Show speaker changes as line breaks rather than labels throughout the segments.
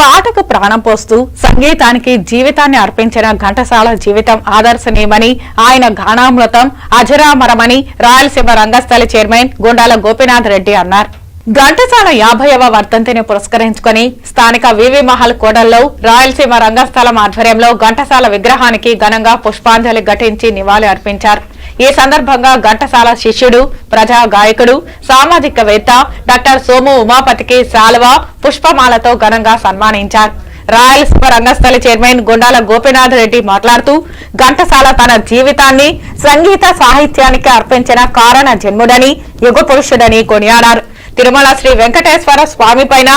పాటకు ప్రాణం పోస్తూ సంగీతానికి జీవితాన్ని అర్పించిన ఘంటసాల జీవితం ఆదర్శనీయమని ఆయన గానామృతం అజరామరమని రాయలసీమ రంగస్థల చైర్మన్ గుండాల గోపీనాథ్ రెడ్డి అన్నారు. ఘంటసాల యాభైవ వర్ధంతిని పురస్కరించుకుని స్థానిక వివి మహల్ కోడల్లో రాయలసీమ రంగస్థలం ఆధ్వర్యంలో ఘంటసాల విగ్రహానికి ఘనంగా పుష్పాంజలి ఘటించి నివాళి అర్పించారు. ఈ సందర్భంగా ఘంటసాల శిష్యుడు ప్రజా గాయకుడు సామాజికవేత్త డాక్టర్ సోము ఉమాపతికి శాలువ పుష్పమాలతో ఘనంగా సన్మానించారు. రాయలసీమ రంగస్థలి చైర్మన్ గుండాల గోపీనాథ్ రెడ్డి మాట్లాడుతూ ఘంటసాల తన జీవితాన్ని సంగీత సాహిత్యానికి అర్పించిన కారణ జన్ముడని యుగ పురుషుడని కొనియాడారు. తిరుమల శ్రీ వెంకటేశ్వర స్వామి పైన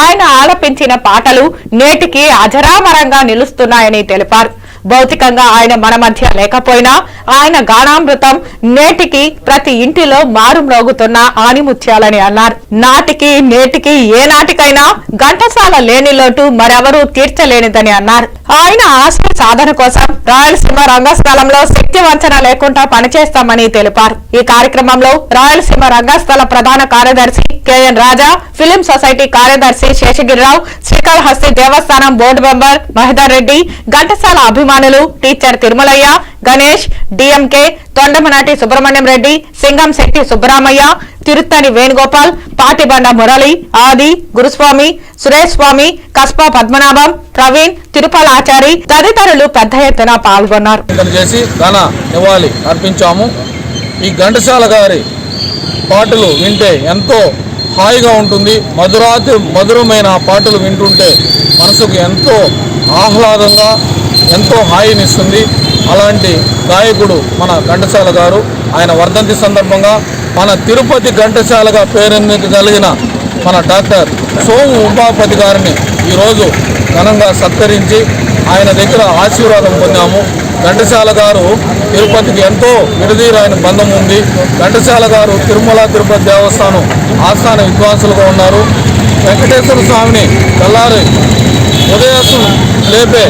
ఆయన ఆలపించిన పాటలు నేటికి అజరామరంగా నిలుస్తున్నాయని తెలిపారు. భౌతికంగా ఆయన మన మధ్య లేకపోయినా ఆయన గానామృతం నేటికి ప్రతి ఇంటిలో మారుమ్రోగుతున్న ఆణిముత్యాలని అన్నారు. నాటికి నేటికి ఏ నాటికైనా ఘంటసాల లేని లోటు మరెవరూ తీర్చలేనిదని అన్నారు. ఆయన ఆశ సాధన కోసం రాయలసీమ రంగస్థలంలో శక్తి వంచన లేకుండా పనిచేస్తామని తెలిపారు. ఈ కార్యక్రమంలో రాయలసీమ రంగస్థల ప్రధాన కార్యదర్శి కెఎన్ రాజా ఫిలిం సొసైటీ కార్యదర్శి శేషగిరిరావు శ్రీకాళహస్తి దేవస్థానం బోర్డు మెంబర్ మహిదర్ రెడ్డి ఘంటసాల అభిమానులు టీచర్ తిరుమలయ్య గణేష్ డిఎంకే తొండమనాటి సుబ్రహ్మణ్యం రెడ్డి సింగం శెట్టి సుబ్బరామయ్య తిరుత్తని వేణుగోపాల్ పాటిబండ మురళి ఆది గురుస్వామి సురేష్ స్వామి కస్పా పద్మనాభం ప్రవీణ్ తిరుపలాచారి తదితరులు పెద్ద ఎత్తున పాల్గొన్నారు.
చేసి ఘన నివాళి అర్పించాము. ఈ ఘంటసాల గారి పాటలు వింటే ఎంతో హాయిగా ఉంటుంది. మధురాతి మధురమైన పాటలు వింటుంటే మనసుకు ఎంతో ఆహ్లాదంగా ఎంతో హాయినిస్తుంది. అలాంటి గాయకుడు మన ఘంటసాల గారు. ఆయన వర్ధంతి సందర్భంగా మన తిరుపతి ఘంటసాలగా పేరెన్నికగలిగిన మన డాక్టర్ సోము ఉమాపతి గారిని ఈరోజు ఘనంగా సత్కరించి ఆయన దగ్గర ఆశీర్వాదం పొందాము. ఘంటసాల గారు తిరుపతికి ఎంతో విడదీరాయన బంధం ఉంది. ఘంటసాల గారు తిరుమల తిరుపతి దేవస్థానం ఆస్థాన విద్వాంసులుగా ఉన్నారు. వెంకటేశ్వర స్వామిని తెల్లారి ఉదయాసం లేపే